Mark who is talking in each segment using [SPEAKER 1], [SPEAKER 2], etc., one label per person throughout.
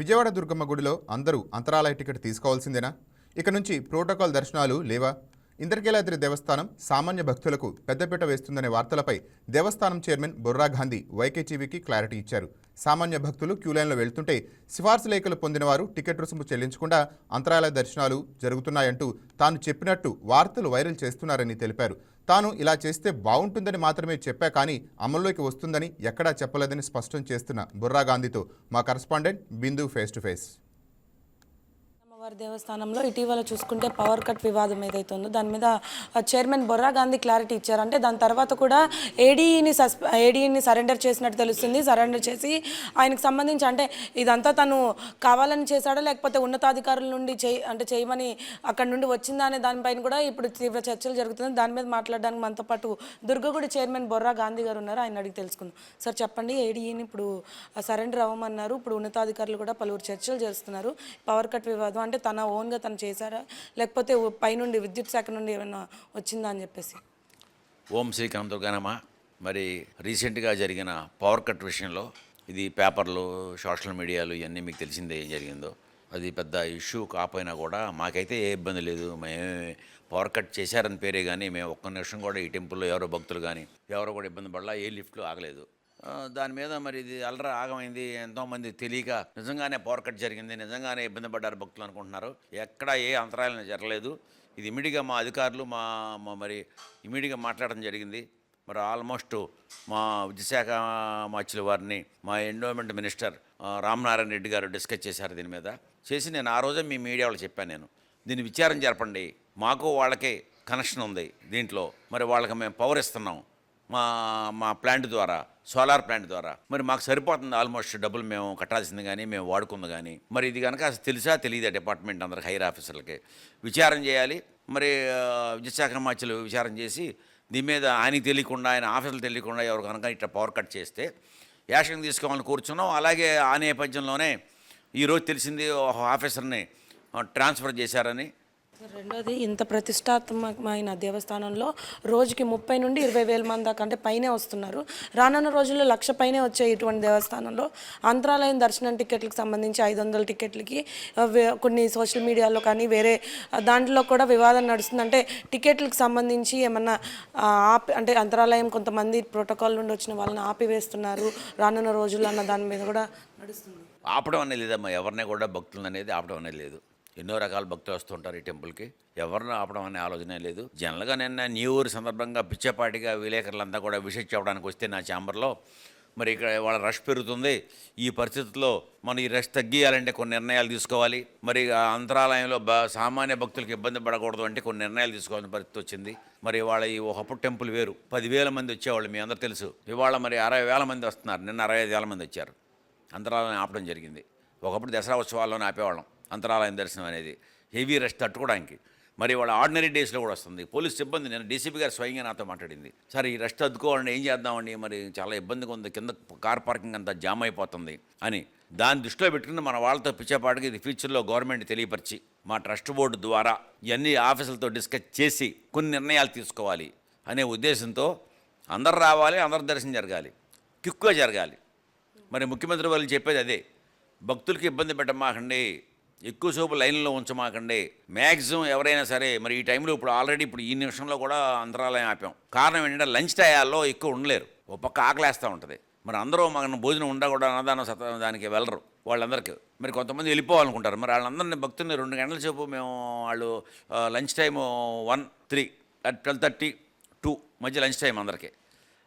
[SPEAKER 1] విజయవాడ దుర్గమ్మ గుడిలో అందరూ అంతరాలయ టికెట్ తీసుకోవాల్సిందేనా? ఇక నుంచి ప్రోటోకాల్ దర్శనాలు లేవా? ఇంద్రకీలాద్రి దేవస్థానం సామాన్య భక్తులకు పెద్దపీట వేస్తుందనే వార్తలపై దేవస్థానం చైర్మన్ బొర్రా గాంధీ వైకేటీవీకి క్లారిటీ ఇచ్చారు. సామాన్య భక్తులు క్యూలైన్లో వెళ్తుంటే సిఫార్సు లేఖలు పొందిన వారు టికెట్ రుసుము చెల్లించకుండా అంతరాలయ దర్శనాలు జరుగుతున్నాయంటూ తాను చెప్పినట్టు వార్తలు వైరల్ చేస్తున్నారని తెలిపారు. తాను ఇలా చేస్తే బాగుంటుందని మాత్రమే చెప్పా కానీ అమల్లోకి వస్తుందని ఎక్కడా చెప్పలేదని స్పష్టం చేస్తున్న బుర్రా గాంధీతో మా correspondent Bindu face to face.
[SPEAKER 2] వారి దేవస్థానంలో ఇటీవల చూసుకుంటే పవర్ కట్ వివాదం ఏదైతే ఉందో దాని మీద చైర్మన్ బొర్రా గాంధీ క్లారిటీ ఇచ్చారు. అంటే దాని తర్వాత కూడా ఏడీని సస్పె ఏడీని సరెండర్ చేసినట్టు తెలుస్తుంది. సరెండర్ చేసి ఆయనకు సంబంధించి అంటే ఇదంతా తను కావాలని చేశాడా లేకపోతే ఉన్నతాధికారుల నుండి చేయి అంటే చేయమని అక్కడ నుండి వచ్చిందా అనే దానిపైన కూడా ఇప్పుడు తీవ్ర చర్చలు జరుగుతుంది దాని మీద మాట్లాడడానికి మనతో పాటు దుర్గగుడి చైర్మన్ బొర్రా గాంధీ గారు ఉన్నారు. ఆయన అడిగి తెలుసుకుందాం. సార్ చెప్పండి. ఏడీని ఇప్పుడు సరెండర్ అవ్వమన్నారు. ఇప్పుడు ఉన్నతాధికారులు కూడా పలువురు చర్చలు చేస్తున్నారు. పవర్ కట్ వివాదం అంటే తన ఓన్గా తను చేశారా? లేకపోతే పైనుండి విద్యుత్ శాఖ నుండి ఏమైనా వచ్చిందా అని చెప్పేసి?
[SPEAKER 3] ఓం శ్రీ కనదుర్గానమ మరి రీసెంట్గా జరిగిన పవర్ కట్ విషయంలో ఇది పేపర్లు సోషల్ మీడియాలు ఇవన్నీ మీకు తెలిసిందే ఏం జరిగిందో. అది పెద్ద ఇష్యూ కాకపోయినా కూడా మాకైతే ఏ ఇబ్బంది లేదు. మేమే పవర్ కట్ చేశారని పేరే కానీ మేము ఒక్క నిమిషం కూడా ఈ టెంపుల్లో ఎవరో భక్తులు కానీ ఎవరో కూడా ఇబ్బంది పడలా ఏ లిఫ్ట్లు ఆగలేదు. దాని మీద మరి ఇది అల్లరా ఆగమైంది ఎంతోమంది తెలియక నిజంగానే పవర్ కట్ జరిగింది నిజంగానే ఇబ్బంది పడ్డారు భక్తులు అనుకుంటున్నారు. ఎక్కడా ఏ అంతరాయాలను జరగలేదు. ఇది ఇమీడియట్గా మా అధికారులు మా మరి ఇమీడియట్గా మాట్లాడడం జరిగింది. మరి ఆల్మోస్ట్ మా విద్యాశాఖ మార్చుల వారిని మా ఎండోమెంట్ మినిస్టర్ రామనారాయణ రెడ్డి గారు డిస్కస్ చేశారు దీని మీద. చేసి నేను ఆ రోజే మీ మీడియా వాళ్ళు చెప్పాను నేను. దీన్ని విచారం జరపండి. మాకు వాళ్ళకే కనెక్షన్ ఉంది దీంట్లో. మరి వాళ్ళకి మేము పవర్ ఇస్తున్నాం. మా మా ప్లాంట్ ద్వారా సోలార్ ప్లాంట్ ద్వారా. మరి మాకు సరిపోతుంది ఆల్మోస్ట్ డబ్బులు మేము కట్టాల్సింది కానీ మేము వాడుకుంది కానీ. మరి ఇది కనుక అసలు తెలుసా? తెలియదు డిపార్ట్మెంట్ అందరికి హైర్ ఆఫీసర్లకి విచారం చేయాలి. మరి ఆ, విద్యాశాఖ మార్చులు విచారం చేసి దీని మీద ఆయనకి తెలియకుండా ఆయన ఆఫీసులు తెలియకుండా ఎవరు కనుక ఇట్లా పవర్ కట్ చేస్తే యాక్షన్ తీసుకోవాలని కూర్చున్నాం. అలాగే ఆ నేపథ్యంలోనే ఈరోజు తెలిసింది ఒక ఆఫీసర్ని ట్రాన్స్ఫర్ చేశారని.
[SPEAKER 2] రెండోది ఇంత ప్రతిష్టాత్మకమైన దేవస్థానంలో రోజుకి ముప్పై నుండి ఇరవై వేల మంది దాకా అంటే పైనే వస్తున్నారు. రానున్న రోజుల్లో లక్ష పైనే వచ్చే ఇటువంటి దేవస్థానంలో అంతరాలయం దర్శనం టికెట్లకు సంబంధించి ఐదు వందల టికెట్లకి కొన్ని సోషల్ మీడియాలో కానీ వేరే దాంట్లో కూడా వివాదం నడుస్తుంది. అంటే టికెట్లకు సంబంధించి ఏమన్నా ఆపి అంటే అంతరాలయం కొంతమంది ప్రోటోకాల్ నుండి వచ్చిన వాళ్ళని ఆపివేస్తున్నారు రానున్న రోజుల్లో అన్న దాని మీద కూడా నడుస్తుంది.
[SPEAKER 3] ఆపడం అనేది లేదమ్మా ఎవరిని కూడా భక్తులు అనేది ఆపడం అనేది లేదు. ఎన్నో రకాల భక్తులు వస్తుంటారు ఈ టెంపుల్కి. ఎవరిని ఆపడం అనే ఆలోచనే లేదు. జనరల్గా నిన్న న్యూ ఇయర్ సందర్భంగా పిచ్చపాటిగా విలేకరులంతా కూడా విషయం చెప్పడానికి వస్తే నా ఛాంబర్లో మరి ఇక్కడ వాళ్ళ రష్ పెరుగుతుంది. ఈ పరిస్థితుల్లో మనం ఈ రష్ తగ్గియాలంటే కొన్ని నిర్ణయాలు తీసుకోవాలి. మరి ఆ అంతరాలయంలో బ సామాన్య భక్తులకు ఇబ్బంది పడకూడదు అంటే కొన్ని నిర్ణయాలు తీసుకోవాల్సిన పరిస్థితి వచ్చింది. మరి వాళ్ళ ఈ ఒకప్పుడు టెంపుల్ వేరు. పదివేల మంది వచ్చేవాళ్ళు మీ అందరూ తెలుసు. ఇవాళ మరి అరవై వేల మంది వస్తున్నారు. నిన్న అరవై ఐదు వేల మంది వచ్చారు. అంతరాలయం ఆపడం జరిగింది. ఒకప్పుడు దసరా ఉత్సవాల్లోనే ఆపేవాళ్ళం. అంతరాలయం దర్శనం అనేది. హెవీ రష్ తట్టుకోవడానికి. మరి వాళ్ళ ఆర్డినరీ డేస్లో కూడా వస్తుంది. పోలీస్ సిబ్బంది నేను డీసీపీ గారు స్వయంగా నాతో మాట్లాడింది. సార్ ఈ రెస్ట్ అద్దుకోవాలని ఏం చేద్దామండి? మరి చాలా ఇబ్బందిగా ఉంది. కింద కార్ పార్కింగ్ అంతా జామ్ అయిపోతుంది అని. దాన్ని దృష్టిలో పెట్టుకుని మన వాళ్ళతో పిచ్చేపాటికి ఇది ఫ్యూచర్లో గవర్నమెంట్ తెలియపరిచి మా ట్రస్ట్ బోర్డు ద్వారా ఇవన్నీ ఆఫీసులతో డిస్కస్ చేసి కొన్ని నిర్ణయాలు తీసుకోవాలి అనే ఉద్దేశంతో అందరు రావాలి అందరు దర్శనం జరగాలి. క్విక్గా జరగాలి. మరి ముఖ్యమంత్రి వాళ్ళు చెప్పేది అదే. భక్తులకి ఇబ్బంది పెట్టమాకండి. ఎక్కువసేపు లైన్లో ఉంచమాకండి. మ్యాక్సిమం ఎవరైనా సరే మరి ఈ టైంలో ఇప్పుడు ఆల్రెడీ ఇప్పుడు ఈ నిమిషంలో కూడా అంతరాలయం ఆపాం. కారణం ఏంటంటే లంచ్ టయాల్లో ఎక్కువ ఉండలేరు. ఒక పక్క ఆకలేస్తూ ఉంటుంది. మరి అందరూ మన భోజనం ఉండకూడదు అన్నదానం సత దానికి వెళ్ళరు వాళ్ళందరికీ. మరి కొంతమంది వెళ్ళిపోవాలనుకుంటారు. మరి వాళ్ళందరినీ భక్తుల్ని రెండు గంటల సేపు మేము వాళ్ళు lunch time one three twelve thirty two మధ్య లంచ్ టైం అందరికీ.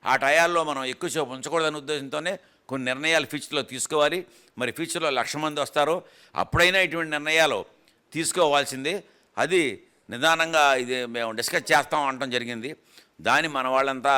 [SPEAKER 3] ఆ టయాల్లో మనం ఎక్కువసేపు ఉంచకూడదనే ఉద్దేశంతోనే కొన్ని నిర్ణయాలు ఫ్యూచర్లో తీసుకోవాలి. మరి ఫ్యూచర్లో లక్ష మంది వస్తారు అప్పుడైనా ఇటువంటి నిర్ణయాలు తీసుకోవాల్సిందే. అది నిదానంగా ఇది మేము డిస్కస్ చేస్తాం అనటం జరిగింది. దాన్ని మన వాళ్ళంతా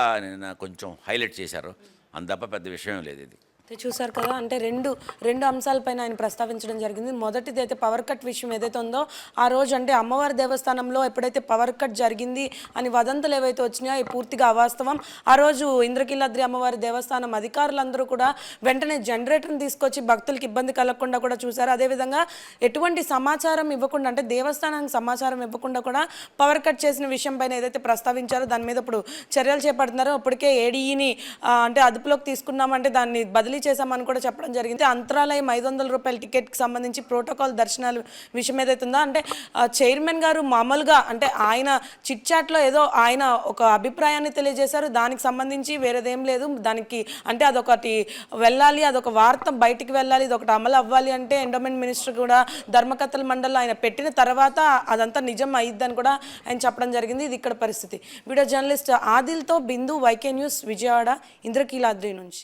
[SPEAKER 3] కొంచెం హైలైట్ చేశారు. అంత తప్ప పెద్ద విషయం లేదు ఇది.
[SPEAKER 2] అయితే చూసారు కదా అంటే రెండు రెండు అంశాలపైన ఆయన ప్రస్తావించడం జరిగింది. మొదటిది అయితే పవర్ కట్ విషయం ఏదైతే ఉందో ఆ రోజు అంటే అమ్మవారి దేవస్థానంలో ఎప్పుడైతే పవర్ కట్ జరిగింది అని వదంతులు ఏవైతే వచ్చినాయో అవి పూర్తిగా అవాస్తవం. ఆ రోజు ఇంద్రకీలాద్రి అమ్మవారి దేవస్థానం అధికారులందరూ కూడా వెంటనే జనరేటర్ని తీసుకొచ్చి భక్తులకి ఇబ్బంది కలగకుండా కూడా చూశారు. అదేవిధంగా ఎటువంటి సమాచారం ఇవ్వకుండా అంటే దేవస్థానానికి సమాచారం ఇవ్వకుండా కూడా పవర్ కట్ చేసిన విషయం పైన ఏదైతే ప్రస్తావించారో దాని మీద ఇప్పుడు చర్యలు చేపడుతున్నారో ఇప్పటికే ఏడీఈని అంటే అదుపులోకి తీసుకున్నామంటే దాన్ని బదిలీ బదిలీ చేశామని కూడా చెప్పడం జరిగింది. అంతరాలయం ఐదు వందల రూపాయల టికెట్కి సంబంధించి ప్రోటోకాల్ దర్శనాలు విషయం ఏదైతుందో అంటే చైర్మన్ గారు మామూలుగా అంటే ఆయన చిట్చాట్లో ఏదో ఆయన ఒక అభిప్రాయాన్ని తెలియజేశారు. దానికి సంబంధించి వేరేదేం లేదు. దానికి అంటే అదొకటి వెళ్ళాలి అదొక వార్త బయటికి వెళ్ళాలి ఇది ఒకటి అమలు అవ్వాలి అంటే ఎండోమెంట్ మినిస్టర్ కూడా ధర్మకథల మండలిలో ఆయన పెట్టిన తర్వాత అదంతా నిజం అయ్యిద్దని కూడా ఆయన చెప్పడం జరిగింది. ఇది ఇక్కడ పరిస్థితి. వీడియో జర్నలిస్ట్ ఆదిల్తో బిందు వైకే న్యూస్ విజయవాడ ఇంద్రకీలాద్రి నుంచి.